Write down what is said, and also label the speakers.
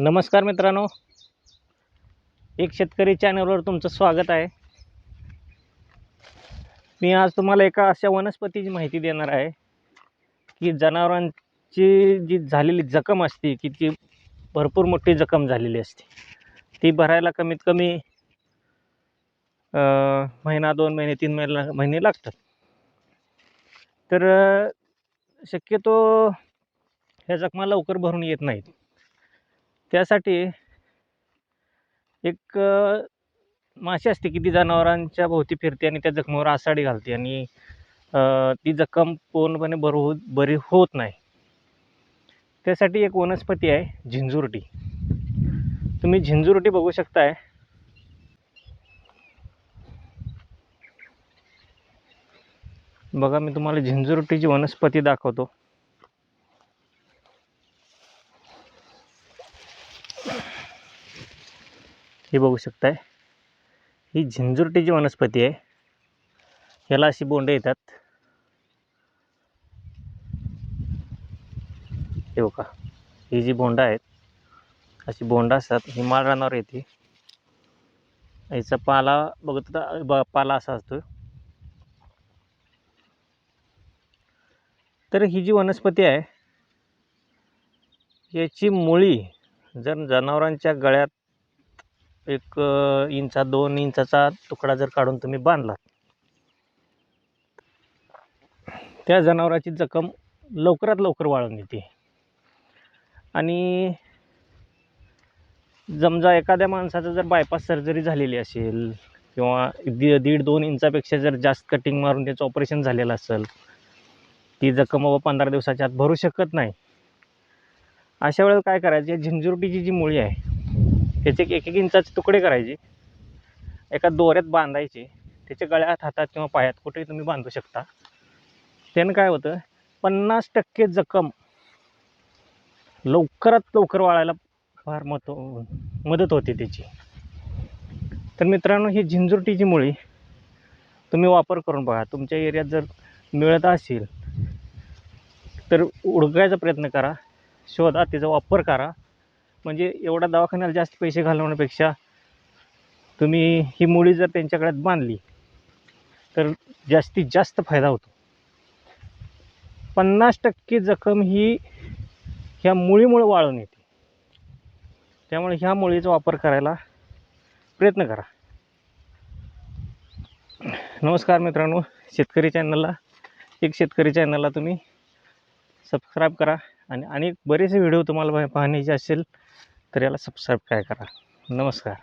Speaker 1: नमस्कार मित्रांनो. एक शेतकरी चॅनलवर तुमचं स्वागत आहे. मी आज तुम्हाला एका अशा वनस्पतीची माहिती देणार आहे की जनावरांची जी झालेली जखम असते की ती भरपूर मोठी जखम झालेली असते. ती भरायला कमीत कमी महिना दोन महिने तीन महिना महिने लागतात. तर शक्यतो ह्या जखमा लवकर भरून येत नाहीत. त्यासाठी एक माशी असते की ती जनावरांच्या भोवती फिरते आणि त्या जखमेवर आसाडी घालते आणि ती जखम पूर्णपणे बरू होत बरी होत नाही. त्यासाठी एक वनस्पती आहे झिंजुरटी. तुम्ही झिंजुरटी बघू शकताय. बघा मी तुम्हाला झिंजुरटीची वनस्पती दाखवतो. हे बघू शकताय. ही झिंजुरटीची वनस्पती आहे याला अशी बोंडे येतात. हे बघा ही जी बोंडा आहेत अशी बोंडा असतात ही माळ रानावर येते. याचा पाला बघत ब पाला असा असतो तर ही जी वनस्पती आहे याची मुळी जर जनावरांच्या गळ्यात एक इंचा दोन इंचाचा तुकडा जर काढून तुम्ही बांधला त्या जनावराची जखम लवकरात लवकर वाळून येते. आणि समजा एखाद्या माणसाचं जर बायपास सर्जरी झालेली असेल किंवा दि दीड दोन इंचापेक्षा जर जास्त कटिंग मारून त्याचं ऑपरेशन झालेलं असेल ती जखम बाबा पंधरा दिवसाच्या आत भरू शकत नाही. अशा वेळेला काय करायचं या झिंजुरटीची जी मुळी आहे त्याचे एक एक इंचाचे तुकडे करायचे. एका दोऱ्यात बांधायचे. त्याच्या गळ्यात हातात किंवा पायात कुठेही तुम्ही बांधू शकता. त्यानं काय होतं? पन्नास टक्के जखम लवकरात लवकर वाळायला फार मत मदत होते त्याची. तर मित्रांनो ही झिंजुरटीची मुळी तुम्ही वापर करून बघा. तुमच्या एरियात जर मिळत असेल तर उडकायचा प्रयत्न करा. शोधा तिचा वापर करा. म्हणजे एवढा दवाखान्याला जास्त पैसे घालवण्यापेक्षा तुम्ही ही मुळी जर त्यांच्याकडे बांधली तर जास्तीत जास्त फायदा होतो. पन्नास टक्के जखम ही ह्या मुळीमुळे वाळून येते. त्यामुळे ह्या मुळीचा वापर करायला प्रयत्न करा. नमस्कार मित्रांनो शेतकरी चॅनलला एक शेतकरी चॅनलला तुम्ही सबस्क्राईब करा आणि अनेक बरेचसे व्हिडिओ तुम्हाला पाहण्याचे असेल तर याला सबस्क्राईब काय करा? नमस्कार.